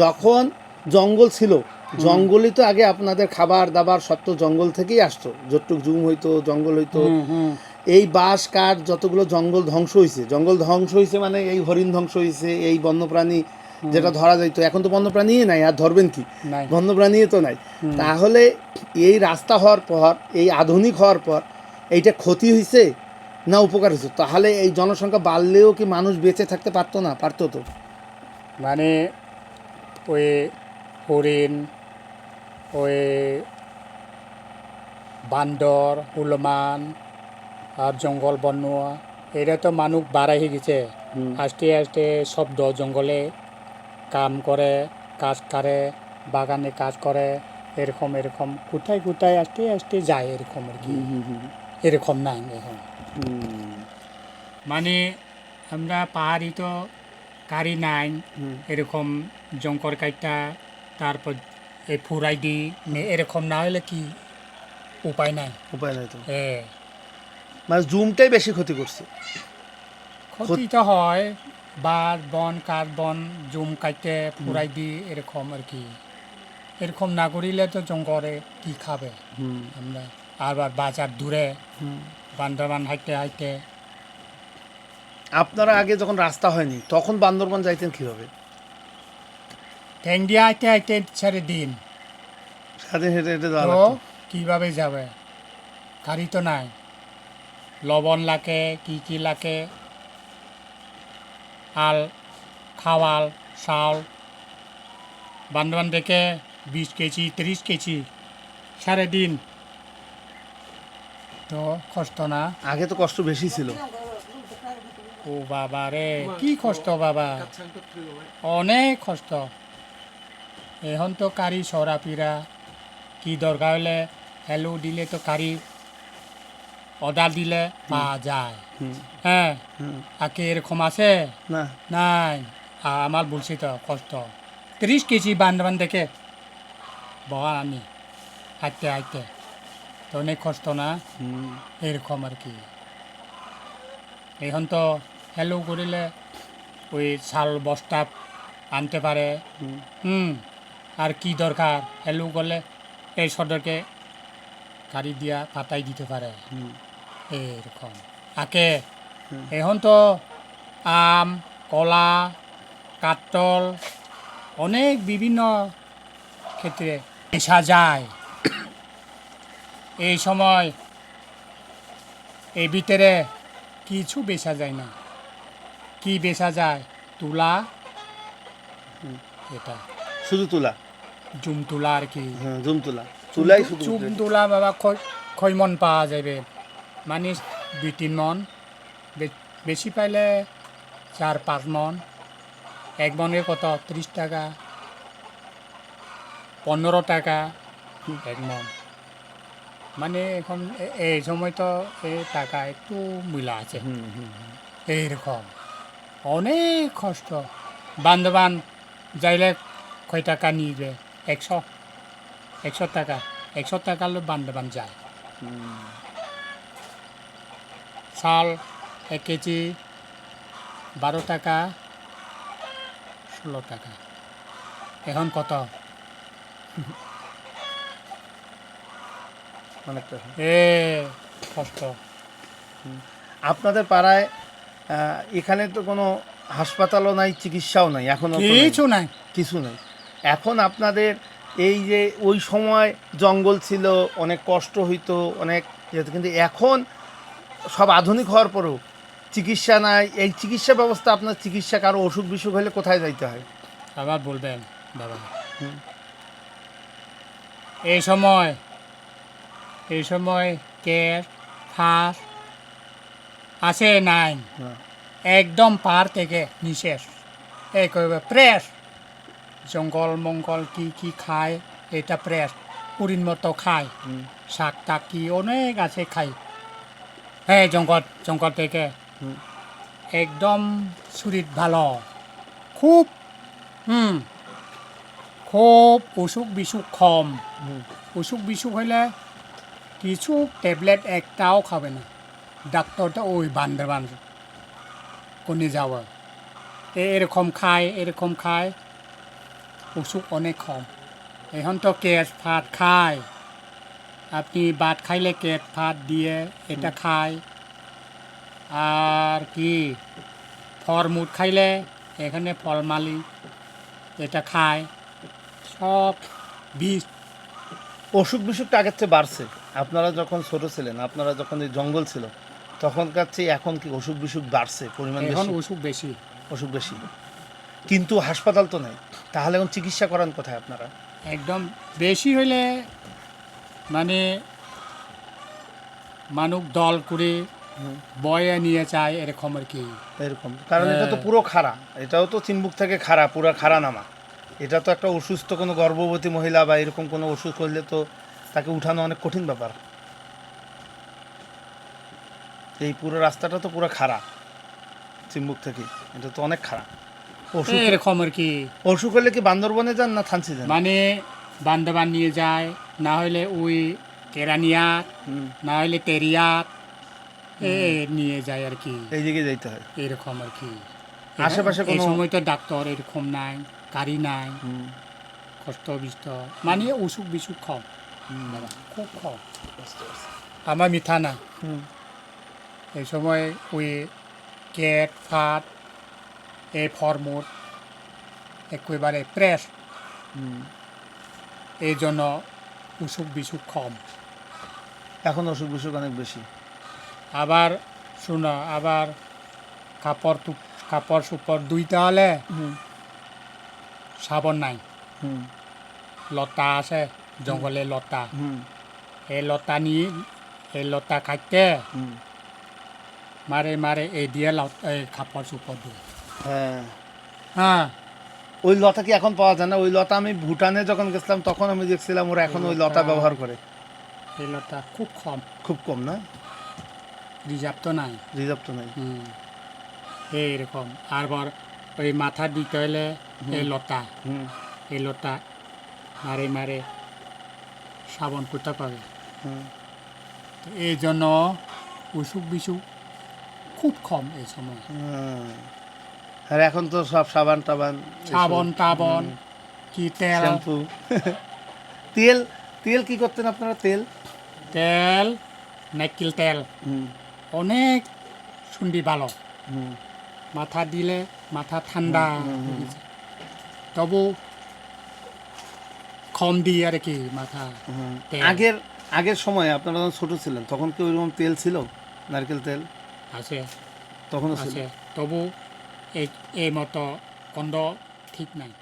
যখন জঙ্গল ছিল জঙ্গলই তো আগে আপনাদের খাবার দাবার সব তো জঙ্গল থেকেই আসতো। যতটুক জুম হইতো জঙ্গল হইতো। এই বাঁশ কাঠ যতগুলো জঙ্গল ধ্বংস হয়েছে জঙ্গল ধ্বংস হয়েছে মানে এই হরিণ ধ্বংস হয়েছে এই বন্যপ্রাণী যেটা ধরা যাইতো। এখন তো বন্যপ্রাণী নাই আর ধরবেন কি? বন্যপ্রাণী তো নাই। তাহলে এই রাস্তা হওয়ার পর এই আধুনিক হওয়ার পর এইটা ক্ষতি হয়েছে না উপকার হয়েছে তাহলে এই জনসংখ্যা বাড়লেও কি মানুষ বেঁচে থাকতে পারতো না? পারতো তো। মানে ওই হরিণ ওই বান্দর হুলমান আর জঙ্গল বনোয়া এটা তো মানুষ বাড়াই গেছে। আস্তে আস্তে শব্দ জঙ্গলে কাম করে কাজ করে বাগানে কাজ করে এরকম এরকম। কোথায় কোথায় আস্তে আস্তে যায় এরকম আর কি। এরকম না এখন। মানে আমরা পাহাড়ি তো গাড়ি নাই। এরকম জঙ্কর কাইটা তারপর এই ফুরাই দি নে- এরকম না হলে কি উপায় নাই? উপায় নাই তো। এ। মানে জুমটাই বেশি ক্ষতি করছে। ক্ষতি তো হয় বার বন কাঠ বন জুম কাইতে ফুরাই দি এরকম আর কি। এরকম না করিলে তো জঙ্গলে কি খাবে? আমরা আবার বাজার দূরে হুম। বান্দরবান হাইতে হাইতে আপনারা আগে যখন রাস্তা হয়নি তখন বান্দরবান যাইতেন কীভাবে? ঠ্যাং দিয়ে হাইতে হাইতে ছেড়ে দিন স্বাধীন হেঁটে হেঁটে যাওয়া তো লাগতো। কীভাবে যাবে? গাড়ি তো নাই। লবণ লাগে কি কি লাগে? আল খাওয়াল চাউল। বান্ধবান থেকে বিশ কেজি ত্রিশ কেজি সাড়ে দিন। তো কষ্ট না। আগে তো কষ্ট বেশি ছিল। ও বাবা রে কি কষ্ট বাবা। অনেক কষ্ট। এখন তো কারি সরাপিরা কি দরকার হলে হ্যালো দিলে তো কারি অর্ডার দিলে পাওয়া যায়। হ্যাঁ। আগে এরকম আছে? নাই। আমার বলছি তো কষ্ট। ত্রিশ কেজি বান্ধবান থেকে বহা আনি হাঁটতে হাঁটতে তো অনেক কষ্ট না? এরকম আর কি। এখন তো হ্যালো করিলে ওই শাল বস্তা আনতে পারে। হুম। আর কি দরকার? হ্যালো করলে এই সদরকে গাড়ি দিয়া পাতাই দিতে পারে। হুম। এরকম। আগে এখন তো আম কলা কাটল অনেক বিভিন্ন ক্ষেত্রে পেশা যায়। এই সময় এই ভিতরে কিছু বেচা যায় না। কি বেচা যায়? তুলা? এটা। শুধু তুলা? জুম তুলা আর কি। হ্যাঁ জুম তুলা। তুলাই শুধু চুম তুলা। বাবা কয় মন পাওয়া যাবে। মানে দুই তিন মন। বেশি পাইলে চার পাঁচ মন। এক মনে কত? ত্রিশ টাকা। পনেরো টাকা। এক মন। মানে এখন এই সময় তো এই টাকা একটু মূল্য আছে। এইরকম। অনেক কষ্ট। বান্ধবান যাইলে কয় টাকা নিয়ে নিবে? একশো। একশো টাকা। একশো টাকা লো বান্ধবান যায়। চাল এক কেজি বারো টাকা ষোলো টাকা। এখন কত? অনেকটা এ কষ্ট। আপনাদের পাড়ায় এখানে তো কোনো হাসপাতালও নাই চিকিৎসাও নাই এখনও। কিছু নাই। কিছু নেই। এখন আপনাদের এই যে ওই সময় জঙ্গল ছিল অনেক কষ্ট হইতো অনেক ইয়ে কিন্তু এখন সব আধুনিক হওয়ার পরেও চিকিৎসা নাই। এই চিকিৎসা ব্যবস্থা আপনার চিকিৎসা কারও অসুখ বিসুখ হলে কোথায় যাইতে হয়? আবার বলবেন বাবা। এই সময় এই সময় ক্যাশ ফাঁস আছে নাই। একদম পার থেকে নিশেষ এই কইবে প্রেস! জঙ্গল মঙ্গল কি কি খায় এটা প্রেস। পুরিন মতো খায়। শাক টাক কি অনেক আছে খাই হ্যাঁ জঙ্গল জঙ্গল থেকে। একদম শরীর ভালো। খুব হুম খুব অসুখ বিসুখ কম। অসুখ বিসুখ হইলে কিছু ট্যাবলেট একটাও খাবে না। ডাক্তারটা ওই বান্দরবান কোনে যাওয়া? এরকম খায় এরকম খায়। অসুখ অনেক কম। এখন তো কেট ভাত খায়। আপনি ভাত খাইলে কেট ভাত দিয়ে এটা খায়। আর কি? ফরমুট খাইলে এখানে ফলমালি এটা খায়। সব বিষ। অসুখ বিসুখটা আগের চেয়ে বাড়ছে। আপনারা যখন ছোট ছিলেন আপনারা যখন এই জঙ্গল ছিল তখনকার চেয়ে এখন কি অসুখ বিসুখ বাড়ছে? পরিমাণ এখন অসুখ বেশি। অসুখ বেশি। কিন্তু হাসপাতাল তো নেই। তাহলে এখন চিকিৎসা করান কোথায় আপনারা? একদম বেশি হইলে মানে মানুষ দল করে বয়ে নিয়ে যায় এরকম আর কি। এরকম। কারণ এটা তো হ্যাঁ। পুরো খাড়া। এটাও তো চিনবুক থেকে খাড়া পুরো খাড়া নামা এটা তো একটা অসুস্থ কোনো গর্ভবতী মহিলা বা এরকম কোনো অসুখ হলে তো তাকে উঠানো অনেক কঠিন ব্যাপার। এই পুরো রাস্তাটা তো পুরো খাড়া চিম্বুক থেকে। এটা তো অনেক খারাপ অসুখ এরকম আর কি। অসুখ হলে কি বান্দরবনে যান না থানসি যান? মানে বান্ধবান নিয়ে যায় না হলে ওই কেরানিয়াত না হলে তেরিয়াত এ নিয়ে যায় আর কি। এই দিকে যাইতে হয়। এরকম আর কি। আশেপাশে এই কোনো- সময় তো ডাক্তার এরকম নাই গাড়ি নাই। কষ্ট বিষ্ট। মানে অসুখ বিসুখ কম। খুব কম। আমার মিঠা না। হুম, এই সময় ওই কেট ফাট এ ফরমোট একেবারে প্রেস। এই জন্য অসুখ বিসুখ কম। এখন অসুখ বিসুখ অনেক বেশি। আবার শোনো আবার কাপড় টুপ কাপড় সুপড় দুইটা হলে সাবন নাই। লতা আছে জঙ্গলে লতা। এই লতা নিয়ে এই লতা হুম। মারে মারে এই দিয়ে সুপড় দিয়ে। হ্যাঁ। হ্যাঁ। ওই লতা কি এখন পাওয়া যায় না? ওই লতা আমি ভুটানে যখন গেছিলাম তখন আমি দেখছিলাম ওরা এখন ওই লতা ব্যবহার করে। এই লতা খুব কম। খুব কম না? রিজার্ভ তো নাই। রিজার্ভ তো নাই। হুম। এইরকম আরবার ওই মাথা দিতে হলে এই লতা। এই লতা মারে মারে সাবন করতে পাবে। এই জন্য অসুখ বিসুখ খুব কম এই সময়। আর এখন তো সব সাবান টাবান। সাবন টাবন কি তেল? শ্যাম্পু। তেল তেল কি করতেন আপনারা? তেল? তেল নাইকেল তেল। অনেক শুনবি ভালো। মাথা দিলে মাথা ঠান্ডা। হয়ে। তবু কম দিই আর কি মাথা। আগের আগের সময় আপনারা যখন ছোট ছিলেন তখন কি ওইরকম তেল ছিল? নারকেল তেল? আছে। তখন আছে। তবু এই এই মতো কন্দ ঠিক নাই।